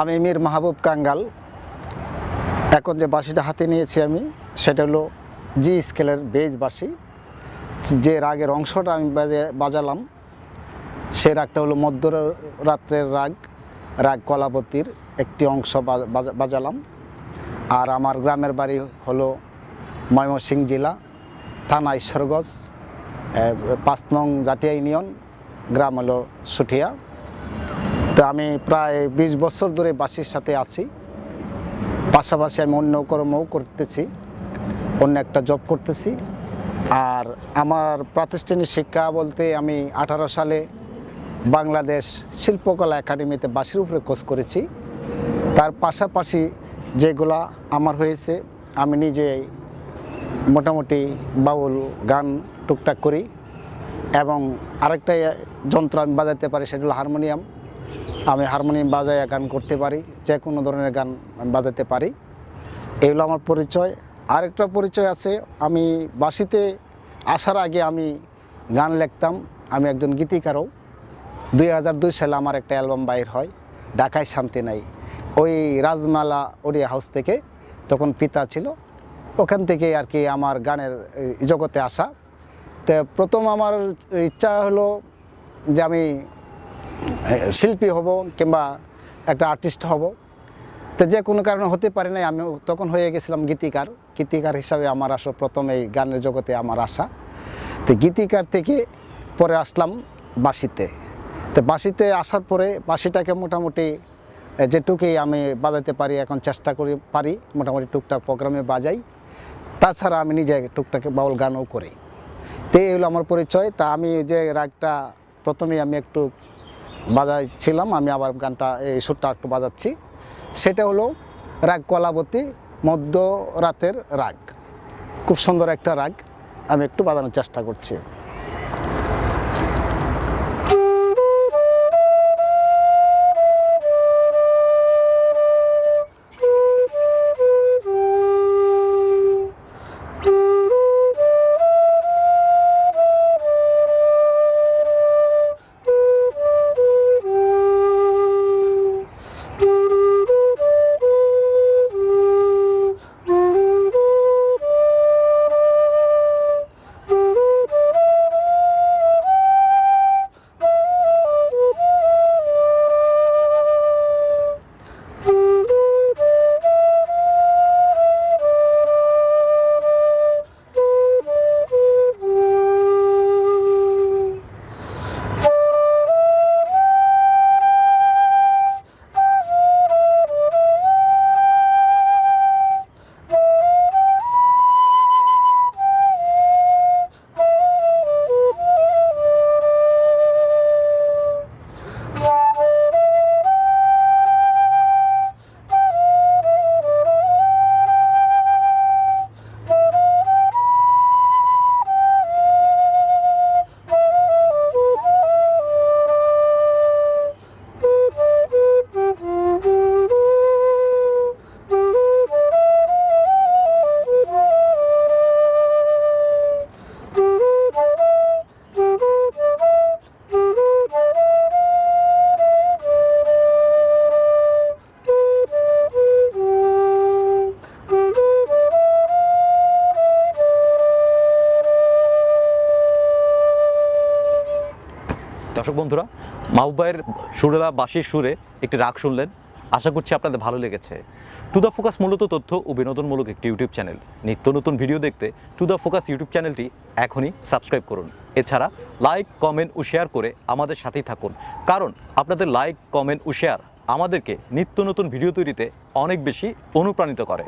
আমি মীর মাহবুব কাঙ্গাল। এখন যে বাঁশিটা হাতে নিয়েছি আমি, সেটা হলো জি স্কেলের বেজ বাঁশি। যে রাগের অংশটা আমি বাজে- বাজালাম, সে রাগটা হলো মধ্য রাত্রের রাগ রাগ কলাবতীর একটি অংশ বাজালাম। আর আমার গ্রামের বাড়ি হলো ময়মনসিংহ জেলা, থানা ঈশ্বরগঞ্জ পাঁচ নং জাটিয়া ইউনিয়ন, গ্রাম হলো সুঠিয়া। তো আমি প্রায় বিশ বছর ধরে বাসির সাথে আছি। পাশাপাশি আমি অন্য কর্মও করতেছি, অন্য একটা জব করতেছি। আর আমার প্রাতিষ্ঠানিক শিক্ষা বলতে আমি আঠারো সালে বাংলাদেশ শিল্পকলা একাডেমিতে বাসির উপরে কোর্স করেছি। তার পাশাপাশি যেগুলা আমার হয়েছে, আমি নিজে মোটামুটি বাউল, গান, টুকটাক করি। এবং আরেকটা যন্ত্র আমি বাজাতে পারি সেটা হলো হারমোনিয়াম। আমি হারমোনিয়াম বাজায় গান করতে পারি যে কোনো ধরনের গান আমি বাজাতে পারি। এগুলো আমার পরিচয়। আরেকটা পরিচয় আছে, আমি বাসিতে আসার আগে আমি গান লিখতাম। আমি একজন গীতিকারও। দুই হাজার দুই সালে আমার একটা অ্যালবাম বাইর হয়, ঢাকায় শান্তি নাই। ওই রাজমালা ওডিয়া হাউস থেকে তখন পিতা ছিল। ওখান থেকে আর কি আমার গানের জগতে আসা। তো প্রথম আমার ইচ্ছা হলো যে আমি শিল্পী হব কিংবা একটা আর্টিস্ট হব। তো যে কোনো কারণে হতে পারে নাই, আমি তখন হয়ে গেছিলাম গীতিকার। গীতিকার হিসাবে আমার আসলে প্রথম এই গানের জগতে আমার আসা তো গীতিকার থেকে পরে আসলাম বাঁশিতে। তো বাঁশিতে আসার পরে বাঁশিটাকে মোটামুটি যেটুকুই আমি বাজাতে পারি, এখন চেষ্টা করি, পারি, মোটামুটি টুকটাক প্রোগ্রামে বাজাই। তাছাড়া আমি নিজে টুকটাক বাউল গানও করি। তো এই হলো আমার পরিচয়। তা আমি যে রাগটা প্রথমেই আমি একটু বাজাইছিলাম, আমি আবার গানটা, এই সুরটা একটু বাজাচ্ছি। সেটা হলো রাগ কলাবতী মধ্য রাতের রাগ। খুব সুন্দর একটা রাগ, আমি একটু বাজানোর চেষ্টা করছি। দর্শক বন্ধুরা মাহবুবাইয়ের সুরেলা বাসির সুরে একটি রাগ শুনলেন। আশা করছি আপনাদের ভালো লেগেছে। টু দ্য ফোকাস মূলত তথ্য ও বিনোদনমূলক একটি ইউটিউব চ্যানেল নিত্য নতুন ভিডিও দেখতে টু দ্য ফোকাস ইউটিউব চ্যানেলটি এখনই সাবস্ক্রাইব করুন। এছাড়া লাইক কমেন্ট ও শেয়ার করে আমাদের সাথেই থাকুন। কারণ আপনাদের লাইক কমেন্ট ও শেয়ার আমাদেরকে নিত্য নতুন ভিডিও তৈরিতে অনেক বেশি অনুপ্রাণিত করে।